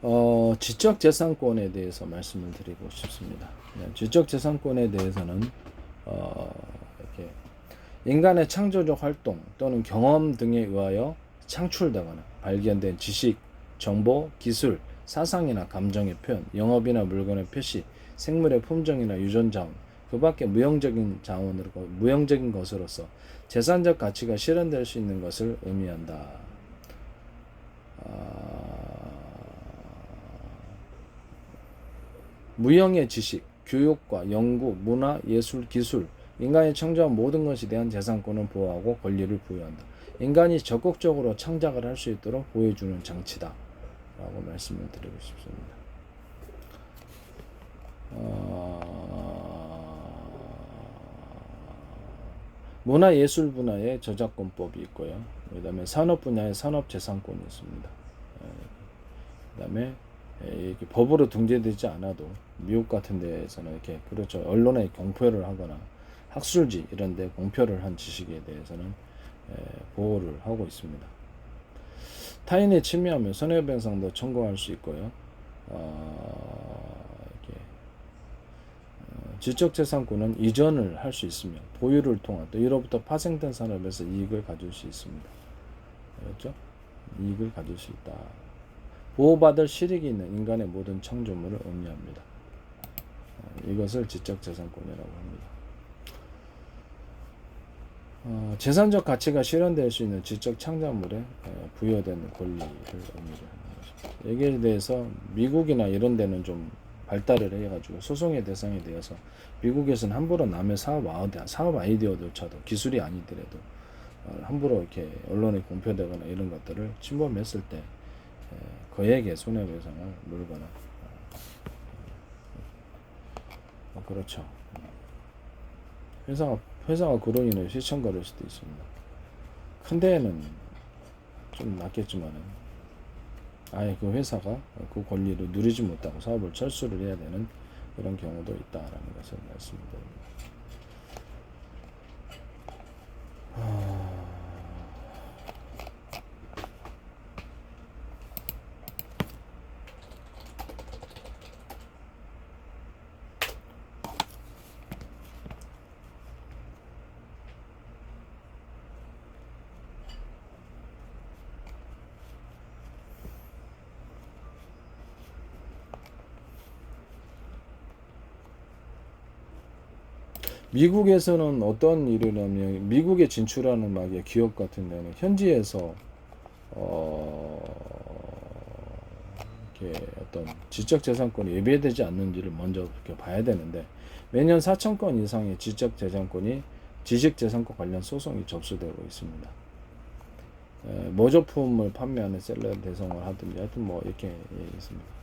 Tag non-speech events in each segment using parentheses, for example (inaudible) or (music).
어, 지적 재산권에 대해서 말씀을 드리고 싶습니다. 네, 지적 재산권에 대해서는 어, 이렇게 인간의 창조적 활동 또는 경험 등에 의하여 창출되거나 발견된 지식, 정보, 기술, 사상이나 감정의 표현, 영업이나 물건의 표시, 생물의 품종이나 유전 자원, 그 밖에 무형적인 자원으로 무형적인 것으로서 재산적 가치가 실현될 수 있는 것을 의미한다. 아, 무형의 지식, 교육과 연구, 문화, 예술, 기술, 인간이 창조한 모든 것에 대한 재산권을 보호하고 권리를 부여한다. 인간이 적극적으로 창작을 할 수 있도록 보여주는 장치다. 라고 말씀을 드리고 싶습니다. 어, 문화 예술 분야의 저작권법이 있고요. 그 다음에 산업 분야의 산업재산권이 있습니다. 그 다음에 이렇게 법으로 등재되지 않아도 미국 같은 데에서는 이렇게 그렇죠 언론에 공표를 하거나 학술지 이런 데 공표를 한 지식에 대해서는 에, 보호를 하고 있습니다. 타인이 침해하면 손해배상도 청구할 수 있고요. 어, 어, 지적재산권은 이전을 할 수 있으며 보유를 통한 또 이로부터 파생된 산업에서 이익을 가질 수 있습니다. 그렇죠? 이익을 가질 수 있다. 보호받을 실익이 있는 인간의 모든 창조물을 의미합니다. 어, 이것을 지적재산권이라고 합니다. 어, 재산적 가치가 실현될 수 있는 지적 창작물에 에, 부여되는 권리를 의미하는 것입니다. 여기에 대해서 미국이나 이런 데는 좀 발달을 해가지고 소송의 대상이 되어서 미국에서는 함부로 남의 사업 아이디어, 사업 아이디어조차도 기술이 아니더라도 어, 함부로 이렇게 언론에 공표되거나 이런 것들을 침범했을 때 에, 그에게 손해배상을 물거나 어, 그렇죠. 회사가 회사가 그로 인해 시청가를 수도 있습니다. 큰 데에는 좀 낫겠지만은 아예 그 회사가 그 권리를 누리지 못하고 사업을 철수를 해야 되는 그런 경우도 있다라는 것을 말씀드립니다. 미국에서는 어떤 일을 하면 미국에 진출하는 막의 기업 같은 데는 현지에서 어 이렇게 어떤 지적재산권이 예배되지 않는지를 먼저 이렇게 봐야 되는데 매년 4천 건 이상의 지적재산권이 지식재산권 관련 소송이 접수되고 있습니다. 에, 모조품을 판매하는 셀러 대성을 하든지 하여튼 뭐 이렇게 예, 있습니다.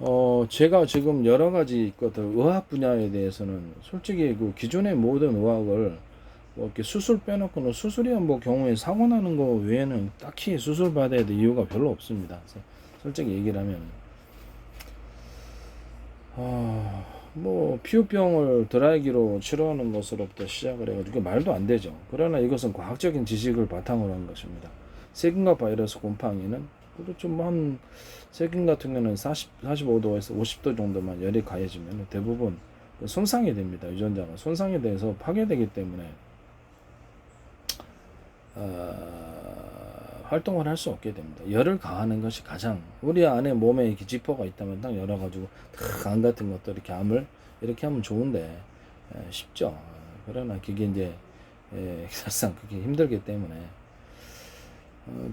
어, 제가 지금 여러 가지 것들, 의학 분야에 대해서는 솔직히 그 기존의 모든 의학을 뭐 이렇게 수술 빼놓고는 수술이야 뭐 경우에 사고 나는 거 외에는 딱히 수술 받아야 될 이유가 별로 없습니다. 그래서 솔직히 얘기를 하면, 아, 뭐 피부병을 드라이기로 치료하는 것으로부터 시작을 해가지고 말도 안 되죠. 그러나 이것은 과학적인 지식을 바탕으로 한 것입니다. 세균과 바이러스 곰팡이는 그렇죠. 뭐한 세균 같은 경우는 40, 45도에서 50도 정도만 열이 가해지면 대부분 그 손상이 됩니다. 유전자가 손상이 돼서 파괴되기 때문에 어, 활동을 할 수 없게 됩니다. 열을 가하는 것이 가장 우리 안에 몸에 지퍼가 있다면 딱 열어가지고 탁안 같은 것도 이렇게 암을 이렇게 하면 좋은데 에, 쉽죠. 그러나 그게 이제 에, (laughs) 사실상 그게 힘들기 때문에 어,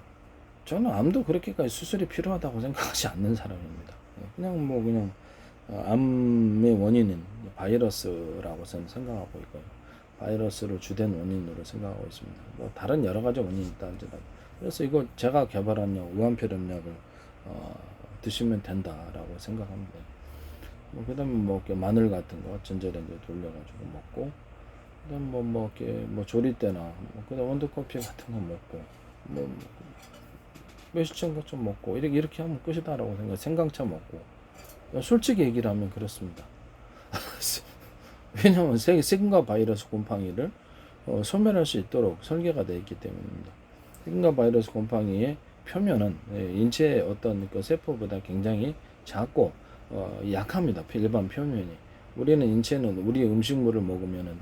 저는 암도 그렇게까지 수술이 필요하다고 생각하지 않는 사람입니다. 예, 그냥 뭐 그냥 어, 암의 원인은 바이러스라고 저는 생각하고 있고요. 바이러스를 주된 원인으로 생각하고 있습니다. 뭐 다른 여러 가지 원인이 있다 할지라도 그래서 이거 제가 개발한 약 우한표련약을 어, 드시면 된다라고 생각합니다. 뭐 그다음에 뭐 마늘 같은 거 전자레인지에 돌려가지고 먹고 그다음 뭐뭐 이렇게 뭐 조리 때나 뭐 그다음 원두 커피 같은 거 먹고 뭐매 같은 거 먹고 이렇게 이렇게 하면 끝이다라고 생각 생강차 먹고 솔직히 얘기를 하면 그렇습니다. 왜냐하면 세- 세균과 바이러스 곰팡이를 어, 소멸할 수 있도록 설계가 되어 있기 때문입니다. 세균과 바이러스 곰팡이의 표면은 예, 인체의 어떤 그 세포보다 굉장히 작고 어, 약합니다. 일반 표면이. 우리는 인체는 우리 음식물을 먹으면은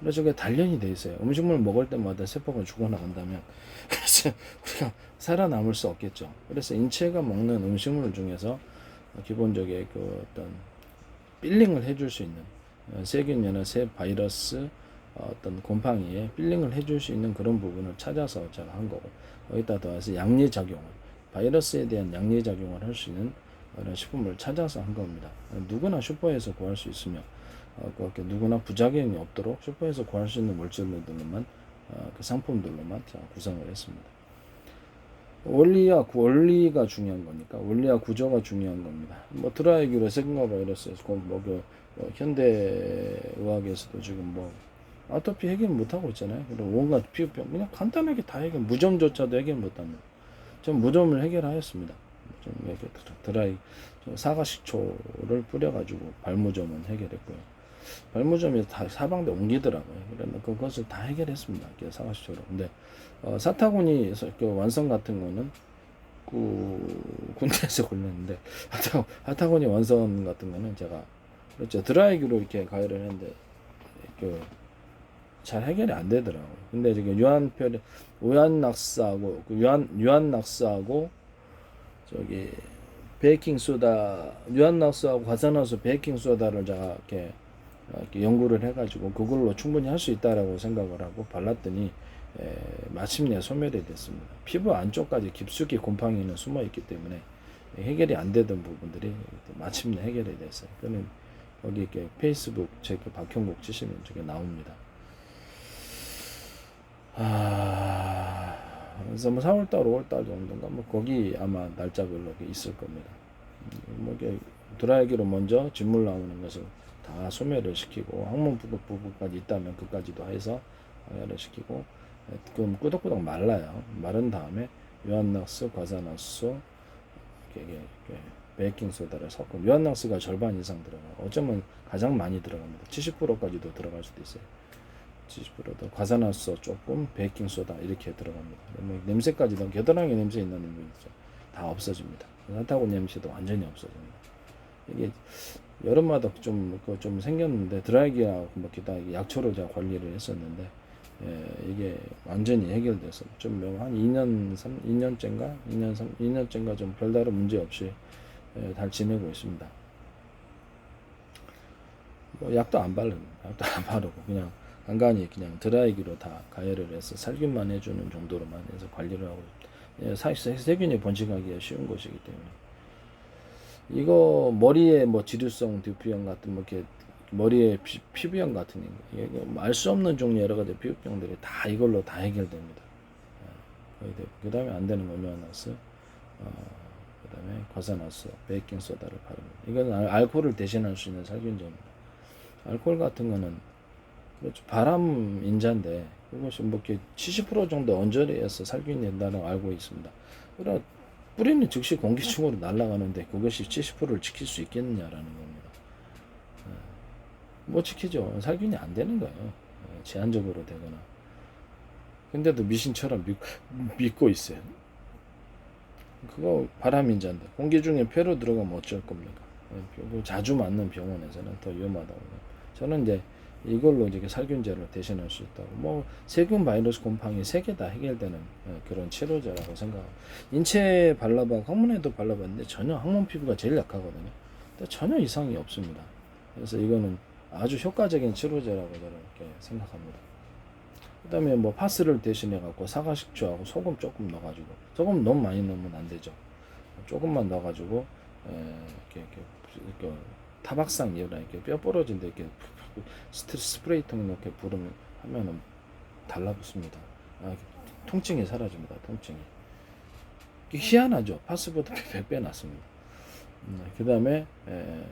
그래서 그게 단련이 돼 있어요. 음식물 먹을 때마다 세포가 죽어나간다면 (laughs) 그래서 우리가 살아남을 수 없겠죠. 그래서 인체가 먹는 음식물 중에서 기본적인 그 어떤 빌링을 해줄 수 있는 어, 세균이나 새 바이러스 어, 어떤 곰팡이에 빌링을 해줄 수 있는 그런 부분을 찾아서 제가 한 거고 거기다 더해서 양리 작용을 바이러스에 대한 양리 작용을 할 수 있는 그런 식품을 찾아서 한 겁니다. 어, 누구나 슈퍼에서 구할 수 있으며 어, 그렇게 누구나 부작용이 없도록 슈퍼에서 구할 수 있는 물질들로만 어, 그 상품들로만 구성을 했습니다. 원리와 구- 원리가 중요한 거니까 원리와 구조가 중요한 겁니다. 뭐 드라이기로 세균과 바이러스에서 뭐그 뭐 현대 의학에서도 지금 뭐 아토피 해결 못 하고 있잖아요. 그리고 온갖 피부병 그냥 간단하게 다 해결 무좀조차도 해결 못 합니다. 전 무좀을 해결하였습니다. 좀 이렇게 드- 드라이 저 사과 식초를 뿌려가지고 발무좀은 해결했고요. 발무점이 다 사방대 옮기더라고요. 그래서 그것을 다 해결했습니다. 이렇게 사과 식초로. 근데 어, 사타구니 그 완성 같은 거는 그 군대에서 걸렸는데 하타, 하타구니 완성 같은 거는 제가 그렇죠 드라이기로 이렇게 가열을 했는데 그 잘 해결이 안 되더라고요. 근데 지금 유한표 유한낙스하고 그 유한 유한낙스하고 저기 베이킹 소다 유한낙스하고 과산화수 베이킹 소다를 제가 이렇게, 어, 이렇게 연구를 해가지고 그걸로 충분히 할 수 있다라고 생각을 하고 발랐더니 에, 마침내 소멸이 됐습니다. 피부 안쪽까지 깊숙이 곰팡이는 숨어 있기 때문에 해결이 안 되던 부분들이 마침내 해결이 됐어요. 그는 거기 이렇게 페이스북 제그 박형국 치시면 저게 나옵니다. 아, 그래서 뭐 4월달, 5월달 정도인가 뭐 거기 아마 날짜별로 있을 겁니다. 음, 뭐 이렇게 드라이기로 먼저 진물 나오는 것을 다 소멸을 시키고 항문 부분 부분까지 있다면 그까지도 해서 해결을 시키고 그럼 꾸덕꾸덕 말라요. 마른 다음에 유한낙스, 이렇게, 이렇게 베이킹 소다를 섞고 유한낙스가 절반 이상 들어가요. 어쩌면 가장 많이 들어갑니다. 70%까지도 들어갈 수도 있어요. 70%도 과산화수 조금 베이킹 소다 이렇게 들어갑니다. 그러면 냄새까지 도 겨드랑이 냄새 있는 냄새 있죠. 다 없어집니다. 산타고 냄새도 완전히 없어집니다. 이게 여름마다 좀, 그좀 생겼는데 드라이기하고 뭐 기타 약초로 제가 관리를 했었는데 예, 이게 완전히 해결돼서 좀한 2년, 3, 2년째인가? 2년, 3, 2년째인가 좀 별다른 문제 없이 예, 잘 지내고 있습니다. 뭐 약도 안 바르고, 약도 안 바르고 그냥 간간히 그냥 드라이기로 다 가열을 해서 살균만 해주는 정도로만 해서 관리를 하고 예, 사실 세균이 번식하기가 쉬운 것이기 때문에 이거 머리에 뭐 지루성 두피형 같은 뭐 이렇게 머리에 피, 피부염 같은 뭐알수 없는 종류 여러 가지 피부병들이 다 이걸로 다 해결됩니다. 그 다음에 안 되는 거 유한나스, 어, 그 다음에 과산화수, 베이킹 소다를 바릅니다. 이건 알- 알코올을 대신할 수 있는 살균제입니다. 알코올 같은 거는 그렇죠. 바람 인자인데 그것이 뭐 이렇게 70% 정도 언저리에서 살균이 된다는 걸 알고 있습니다. 그러나 뿌리는 즉시 공기 중으로 날아가는데 그것이 70%를 지킬 수 있겠느냐라는 겁니다. 예. 못 지키죠. 살균이 안 되는 거예요. 예, 제한적으로 되거나. 근데도 미신처럼 믿, 믿고 있어요. 그거 바람인자인데 공기 중에 폐로 들어가면 어쩔 겁니까? 예, 그거 자주 맞는 병원에서는 더 위험하다고. 저는 이제 이걸로 이제 살균제를 대신할 수 있다고. 뭐 세균 바이러스 곰팡이 세 개 다 해결되는 예, 그런 치료제라고 생각하고 인체에 발라봐 항문에도 발라봤는데 전혀 항문 피부가 제일 약하거든요. 근데 전혀 이상이 없습니다. 그래서 이거는 아주 효과적인 치료제라고 저는 이렇게 생각합니다. 그다음에 뭐 파스를 대신해 갖고 사과 식초하고 소금 조금 넣어가지고 소금 너무 많이 넣으면 안 되죠. 조금만 넣어가지고 에, 이렇게, 이렇게, 이렇게 타박상 이라 이렇게 뼈 부러진 데 이렇게 스트 스프레이통 이렇게 부르면 하면은 달라붙습니다. 아, 통증이 사라집니다. 통증이. 희한하죠. 파스보다 100배 낫습니다. 음, 그다음에 에,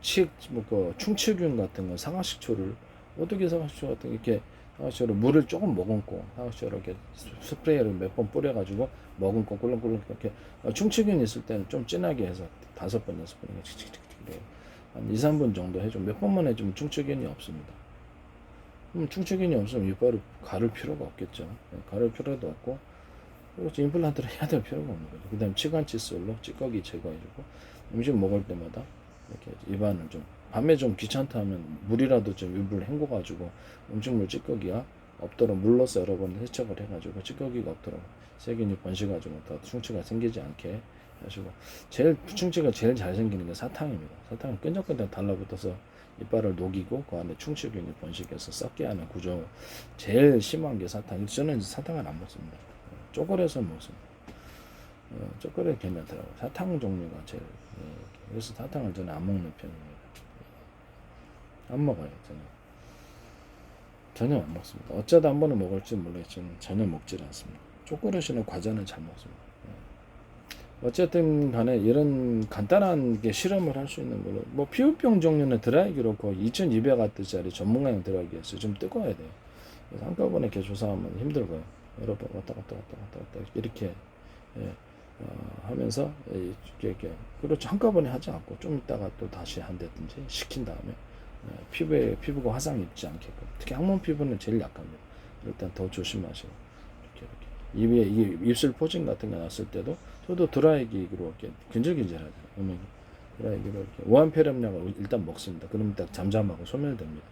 치, 뭐, 그 충치균 같은 거 상하식초를 어떻게 상하식초 같은 거 이렇게 상하식초를 물을 조금 머금고 상하식초를 이렇게 스프레이를 몇 번 뿌려가지고 머금고 꿀렁꿀렁 이렇게 어, 충치균 있을 때는 좀 진하게 해서 다섯 번 여섯 번 이렇게 칙칙칙칙 이렇게 한 2, 3분 정도 해주면 몇 번만 해주면 충치균이 없습니다. 그럼 충치균이 없으면 이빨을 가를 필요가 없겠죠. 네, 가를 필요도 없고 그리고 임플란트를 해야 될 필요가 없는 거죠. 그 다음에 치간 칫솔로 찌꺼기 제거해주고 음식 먹을 때마다 이렇게 입안을 좀 밤에 좀 귀찮다 하면 물이라도 좀 입을 헹궈가지고 음식물 찌꺼기가 없도록 물로서 여러 번 세척을 해가지고 찌꺼기가 없도록 세균이 번식하지고 더 충치가 생기지 않게 하시고 제일 충치가 제일 잘 생기는 게 사탕입니다. 사탕은 끈적끈적 달라붙어서 이빨을 녹이고 그 안에 충치균이 번식해서 썩게 하는 구조 제일 심한 게 사탕. 저는 사탕을 안 먹습니다. 초콜릿을 먹습니다. 어, 초콜릿 괜찮더라고요. 사탕 종류가 제일 예, 그래서 사탕을 저는 안 먹는 편입니다. 안 먹어요 저는. 전혀 안 먹습니다. 어쩌다 한 번은 먹을지 모르겠지만 전혀 먹질 않습니다. 초콜릿이나 과자는 잘 먹습니다. 예. 어쨌든 간에 이런 간단한 게 실험을 할 수 있는 걸로 뭐 피부병 종류는 드라이기로 거의 2200W짜리 전문가용 드라이기였어요. 좀 뜨거워야 돼요. 그래서 한꺼번에 이렇게 조사하면 힘들고요. 여러 번 왔다 갔다 왔다 갔다 왔다 이렇게 예, 어, 하면서 예, 이렇게, 이렇게 그렇죠 한꺼번에 하지 않고 좀 있다가 또 다시 한다든지 식힌 다음에 예, 피부에 피부가 화상 입지 않게끔 특히 항문 피부는 제일 약합니다. 일단 더 조심하시고 이렇게 이렇게 입에 이게 입술 포진 같은 거 났을 때도 저도 드라이기로 이렇게 근질근질하죠. 그러면 드라이기로 이렇게 무한폐렴약을 일단 먹습니다. 그러면 딱 잠잠하고 소멸됩니다.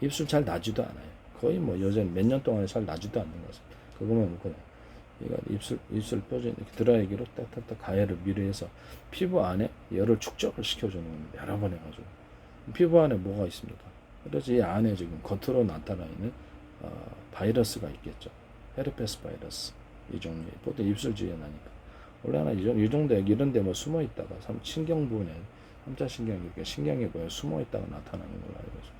입술 잘 나지도 않아요. 거의 뭐 여전히 몇년 동안 잘 나지도 않는 것입니다. 그거만 먹고 얘가 입술 입술 뼈진 이렇게 드라이기로 딱딱딱 가해를 미리해서 피부 안에 열을 축적을 시켜주는 겁니다. 여러 번 해가지고 피부 안에 뭐가 있습니까? 그래서 이 안에 지금 겉으로 나타나 있는 어, 바이러스가 있겠죠. 헤르페스 바이러스 이 종류 보통 입술 주위에 나니까 원래 하나 정도에 이런데 뭐 숨어 있다가 삼- 신경 부분에 삼자 신경이 이렇게 신경에 보여 숨어 있다가 나타나는 걸로 알고 있습니다.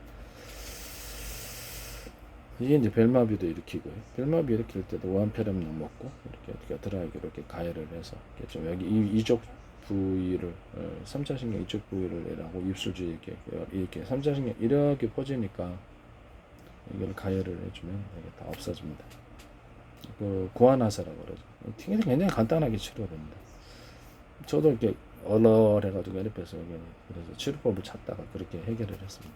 이게 이제 벨마비도 일으키고요. 벨마비 일으킬 때도 원페렴약 먹고 이렇게 어떻게 드라이기로 이렇게 가해를 해서 이렇게 좀 여기 이, 이쪽 부위를 어, 삼차신경 이쪽 부위를 하고 입술 주위 이렇게 이렇게 삼차신경 이렇게 퍼지니까 이걸 가해를 해주면 이게 다 없어집니다. 그 고아나사라고 그러죠. 굉장히 굉장히 간단하게 치료됩니다. 저도 이렇게 얼얼해가지고 여기 그래서 치료법을 찾다가 그렇게 해결을 했습니다.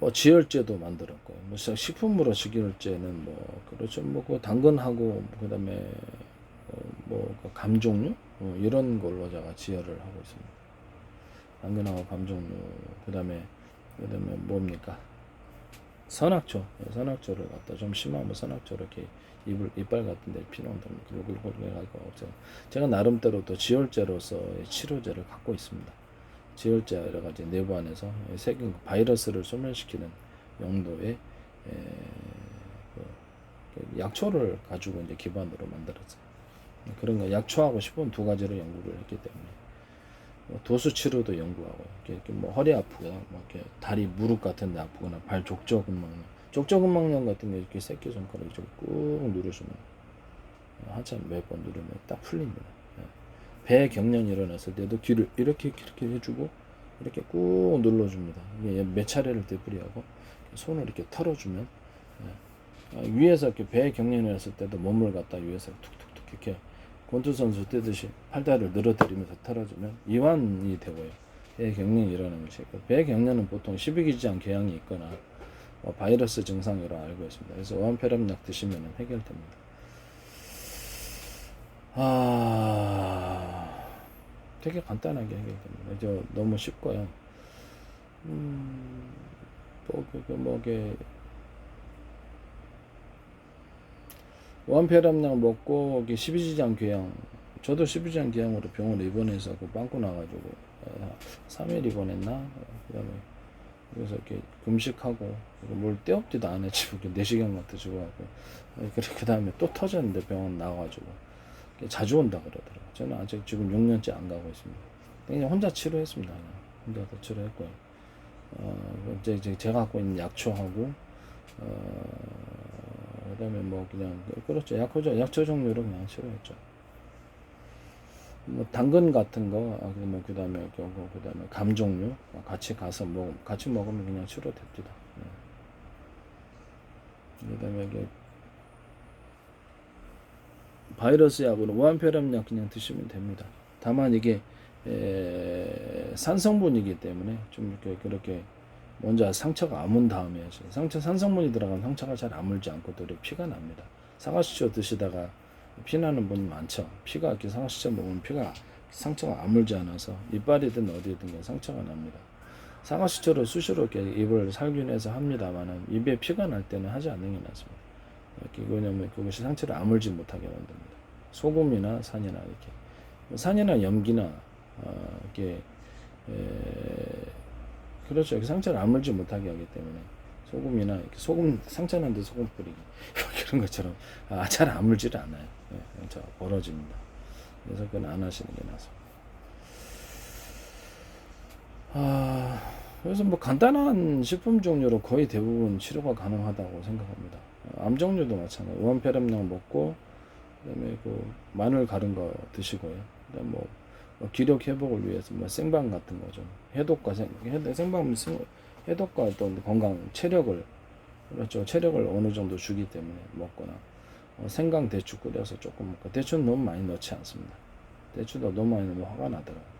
뭐 지혈제도 만들었고 뭐 시- 식품으로 지혈제는 뭐 그렇죠 뭐그 당근하고 그다음에 어, 뭐그 감종류 뭐 이런 걸로 제가 지혈을 하고 있습니다. 당근하고 감종류 그다음에 그다음에 뭡니까 선악초 예, 선악초를 갖다 좀 심하면 선악초 이렇게 입을 이빨 같은 데 피놓은다 그러고 해가지고 없어요. 제가 나름대로 또 지혈제로서 치료제를 갖고 있습니다. 지혈제 여러 가지 내부 안에서 세균 바이러스를 소멸시키는 용도의 에, 그, 그 약초를 가지고 이제 기반으로 만들었어요. 그런 거 약초하고 식품 두 가지를 연구를 했기 때문에 뭐 도수 치료도 연구하고 이렇게, 뭐 허리 아프거나 뭐 이렇게 다리 무릎 같은 데 아프거나 발 족저근막염 족저근막염 같은 게 이렇게 새끼 손가락 이쪽에 꾹 누르시면 한참 몇 번 누르면 딱 풀립니다. 배 경련이 일어났을 때도 귀를 이렇게 이렇게 해주고 이렇게 꾹 눌러줍니다. 몇 차례를 되풀이하고 손을 이렇게 털어주면 예. 아, 위에서 이렇게 배 일어났을 때도 몸을 갖다 위에서 툭툭툭 이렇게 권투 선수 뛰듯이 팔다리를 늘어뜨리면서 털어주면 이완이 되고요. 배 경련이 일어나는 것이 있고 배 경련은 보통 12기지장 궤양이 있거나 뭐 바이러스 증상으로 알고 있습니다. 그래서 원폐렴약 드시면 해결됩니다. 아, 되게 간단하게 해결됩니다. 저 너무 쉽고요. 음, 뭐, 그, 그, 뭐, 게, 원폐렴약 먹고, 이게 십이지장 교양, 저도 십이지장 교양으로 병원 입원해서 그 빵꾸 나가지고, 어, 3일 입원했나? 그 다음에, 그래서 이렇게 금식하고, 뭘 떼없지도 안 해치고, (laughs) 내시경 같은 주고 하고, 어, 그래, 그 다음에 또 터졌는데 병원 나가가지고, 자주 온다 그러더라고요. 저는 아직 지금 6년째 안 가고 있습니다. 그냥 혼자 치료했습니다. 혼자서 치료했고요. 어, 이제 제가 갖고 있는 약초하고, 어, 그 다음에 뭐 그냥, 그렇죠. 약효죠. 약초 종류로 그냥 치료했죠. 뭐 당근 같은 거, 아, 뭐 그다음에 그다음에 감 종류 같이 가서 먹 같이 먹으면 그냥 치료됩니다. 예. 그다음에 이게 바이러스 약으로 무한폐렴약 그냥 드시면 됩니다. 다만 이게 에, 산성분이기 때문에 좀 이렇게 그렇게 먼저 상처가 아문 다음에. 상처 산성분이 들어가면 상처가 잘 아물지 않고 또 피가 납니다. 사과수초 드시다가 피 나는 분 많죠. 피가 이렇게 사과수초 먹으면 피가 상처가 아물지 않아서 이빨이든 어디든 상처가 납니다. 사과수초를 수시로 이렇게 입을 살균해서 합니다만은 입에 피가 날 때는 하지 않는 게 낫습니다. 왜냐면 그것이 상처를 아물지 못하게 만듭니다. 소금이나 산이나 이렇게 산이나 염기나 어, 이렇게 에, 그렇죠. 상처를 아물지 못하게 하기 때문에 소금이나 소금 상처 난데 소금 뿌리기 (laughs) 이런 것처럼 아, 잘 아물지를 않아요. 예, 상처 벌어집니다. 그래서 그건 안 하시는 게 나습니다. 아, 그래서 뭐 간단한 식품 종류로 거의 대부분 치료가 가능하다고 생각합니다. 암 종류도 마찬가지. 우한폐렴약 먹고 그다음에 그 마늘 갈은 거 드시고요. 그다음 뭐, 뭐 기력 회복을 위해서 뭐 생방 같은 거죠. 해독과 생 생방은 생- 해독과 또 건강 체력을 그렇죠. 체력을 어느 정도 주기 때문에 먹거나 어, 생강 대추 끓여서 조금 먹고 대추는 너무 많이 넣지 않습니다. 대추도 너무 많이 넣으면 화가 나더라고요.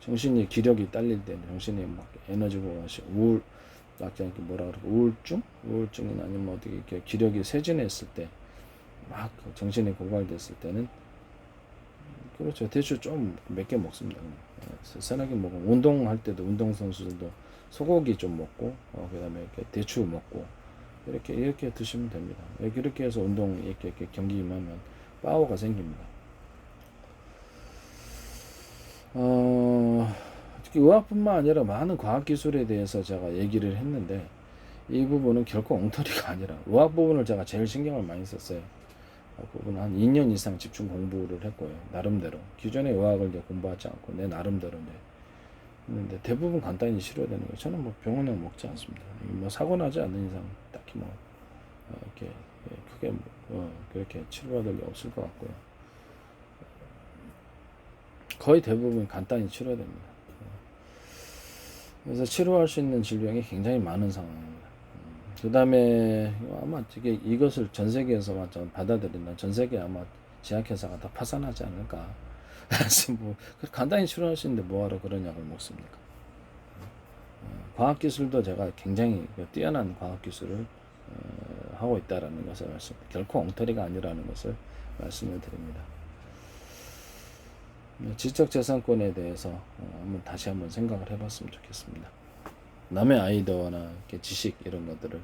정신이 기력이 딸릴 때는 정신이 막 에너지가 우울 약간 뭐라 그럴까 우울증 우울증이나 아니면 어떻게 이렇게 기력이 쇠진했을 때 막 정신이 고갈됐을 때는 그렇죠 대추 좀 몇 개 먹습니다. 예, 세나게 먹고 운동할 때도 운동 선수들도 소고기 좀 먹고 어, 그다음에 이렇게 대추 먹고 이렇게 이렇게 드시면 됩니다 이렇게 해서 운동 이렇게, 이렇게 경기 임하면 파워가 생깁니다 어, 특히 의학뿐만 아니라 많은 과학 기술에 대해서 제가 얘기를 했는데 이 부분은 결코 엉터리가 아니라 의학 부분을 제가 제일 신경을 많이 썼어요. 그 부분은 한 2년 이상 집중 공부를 했고요. 나름대로 기존의 의학을 이제 공부하지 않고 내 나름대로 이제 했는데 대부분 간단히 치료되는 거예요. 저는 뭐 병원에 먹지 않습니다. 뭐 사고 나지 않는 이상 딱히 뭐 어, 이렇게 예, 크게 뭐, 어, 그렇게 치료받을 일 없을 것 같고요. 거의 대부분 간단히 치료됩니다. 그래서 치료할 수 있는 질병이 굉장히 많은 상황입니다. 그 다음에 아마 이게 이것을 전 세계에서 좀 받아들인다. 전 세계 아마 제약회사가 다 파산하지 않을까. (laughs) 뭐 간단히 치료할 수 있는데 뭐하러 그런 약을 먹습니까? 어, 과학기술도 제가 굉장히 뛰어난 과학기술을 어, 하고 있다라는 것을 말씀, 결코 엉터리가 아니라는 것을 말씀을 드립니다. 네, 지적재산권에 대해서 어, 한번 다시 한번 생각을 해봤으면 좋겠습니다. 남의 아이디어나 지식 이런 것들을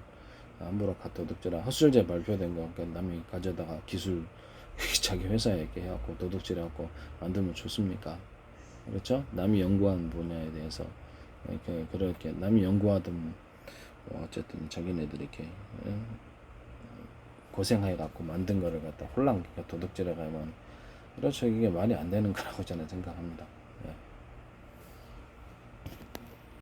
함부로 가도둑질하 헛술제 발표된 거 그러니까 남이 가져다가 기술 (laughs) 자기 회사에 이렇게 해갖고 도둑질해갖고 만들면 좋습니까? 그렇죠? 남이 연구한 분야에 대해서 이렇게 그렇게 남이 연구하던 뭐 어쨌든 자기네들이 이렇게 예? 고생해 갖고 만든 거를 갖다 홀랑 도둑질해 가면 그렇죠 이게 말이 안 되는 거라고 저는 생각합니다.